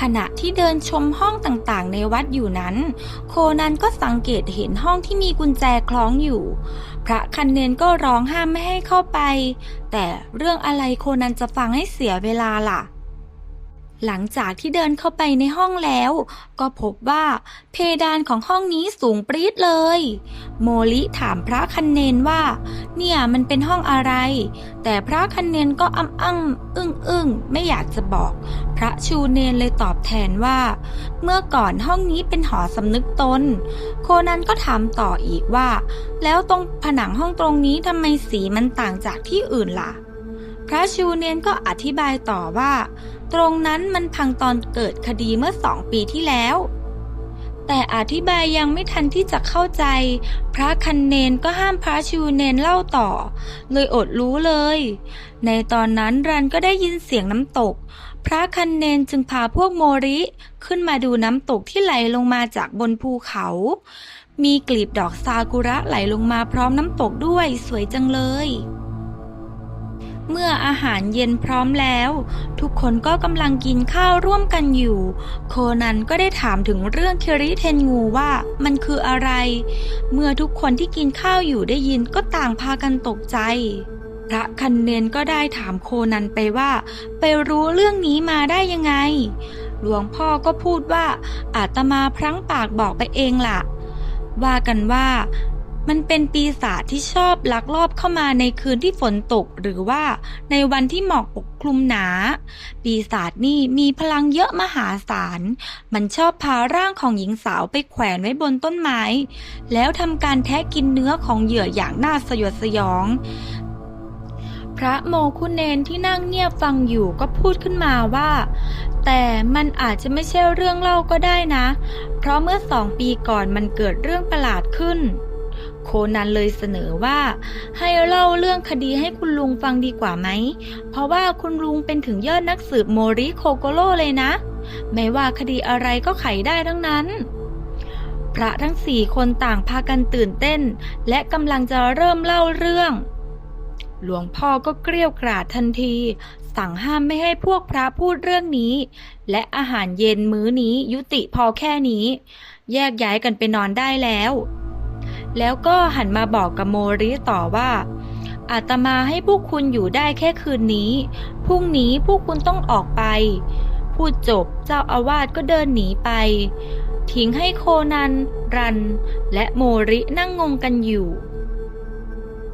ขณะที่เดินชมห้องต่างๆ ในวัดอยู่นั้น โคนันก็สังเกตเห็นห้องที่มีกุญแจคล้องอยู่ พระคันเนนก็ร้องห้ามไม่ให้เข้าไป แต่เรื่องอะไรโคนันจะฟังให้เสียเวลาล่ะ หลังจากที่เดินเข้าไปในห้องแล้ว ก็พบว่าเพดานของห้องนี้สูงปรี๊ดเลย โมลิถามพระคันเนนว่า เนี่ยมันเป็นห้องอะไร แต่พระคันเนนก็อ้ำอ้ำอึ้งอึ้งไม่อยากจะบอกพระชูเนนเลยตอบแทนว่า เมื่อก่อนห้องนี้เป็นหอสำนึกตน โคนันก็ถามต่ออีกว่า แล้วตรงผนังห้องตรงนี้ทำไมสีมันต่างจากที่อื่นล่ะ พระชูเนนก็อธิบายต่อว่า ตรงนั้นมันพังตอนเกิดคดีเมื่อสองปีที่แล้วแต่อธิบายยังไม่ทันที่จะเข้าใจ พระคันเนนก็ห้ามพระชูเนนเล่าต่อ เลยอดรู้เลย ในตอนนั้นรันก็ได้ยินเสียงน้ำตก พระคันเนนจึงพาพวกโมริขึ้นมาดูน้ำตกที่ไหลลงมาจากบนภูเขา มีกลีบดอกซากุระไหลลงมาพร้อมน้ำตกด้วยสวยจังเลย เมื่ออาหารเย็นพร้อมแล้ว ทุกคนก็กำลังกินข้าวร่วมกันอยู่ โคนันก็ได้ถามถึงเรื่องคิริเทนงูว่ามันคืออะไร เมื่อทุกคนที่กินข้าวอยู่ได้ยินก็ต่างพากันตกใจ พระคันเนนก็ได้ถามโคนันไปว่า ไปรู้เรื่องนี้มาได้ยังไง หลวงพ่อก็พูดว่าอาตมาพลั้งปากบอกไปเองล่ะ ว่ากันว่ามันเป็นปีศาจที่ชอบลักลอบเข้ามาในคืนที่ฝนตกหรือว่าในวันที่หมอกปกคลุมหนา ปีศาจนี่มีพลังเยอะมหาศาล มันชอบพาร่างของหญิงสาวไปแขวนไว้บนต้นไม้ แล้วทำการแทะกินเนื้อของเหยื่ออย่างน่าสยดสยอง พระโมคุเนนที่นั่งเงียบฟังอยู่ก็พูดขึ้นมาว่า แต่มันอาจจะไม่ใช่เรื่องเล่าก็ได้นะ เพราะเมื่อสองปีก่อนมันเกิดเรื่องประหลาดขึ้น โคนันเลยเสนอว่า ให้เล่าเรื่องคดีให้คุณลุงฟังดีกว่าไหม เพราะว่าคุณลุงเป็นถึงยอดนักสืบโมริโคโกโรเลยนะ ไม่ว่าคดีอะไรก็ไขได้ทั้งนั้นพระทั้งสี่คนต่างพากันตื่นเต้น และกำลังจะเริ่มเล่าเรื่อง หลวงพ่อก็เกลี้ยวกราดทันที สั่งห้ามไม่ให้พวกพระพูดเรื่องนี้ และอาหารเย็นมื้อนี้ยุติพอแค่นี้ แยกย้ายกันไปนอนได้แล้ว แล้วก็หันมาบอกกับโมริต่อว่าอาตมาให้พวกคุณอยู่ได้แค่คืนนี้ พรุ่งนี้พวกคุณต้องออกไป พูดจบเจ้าอาวาสก็เดินหนีไป ทิ้งให้โคนัน รัน และโมรินั่งงงกันอยู่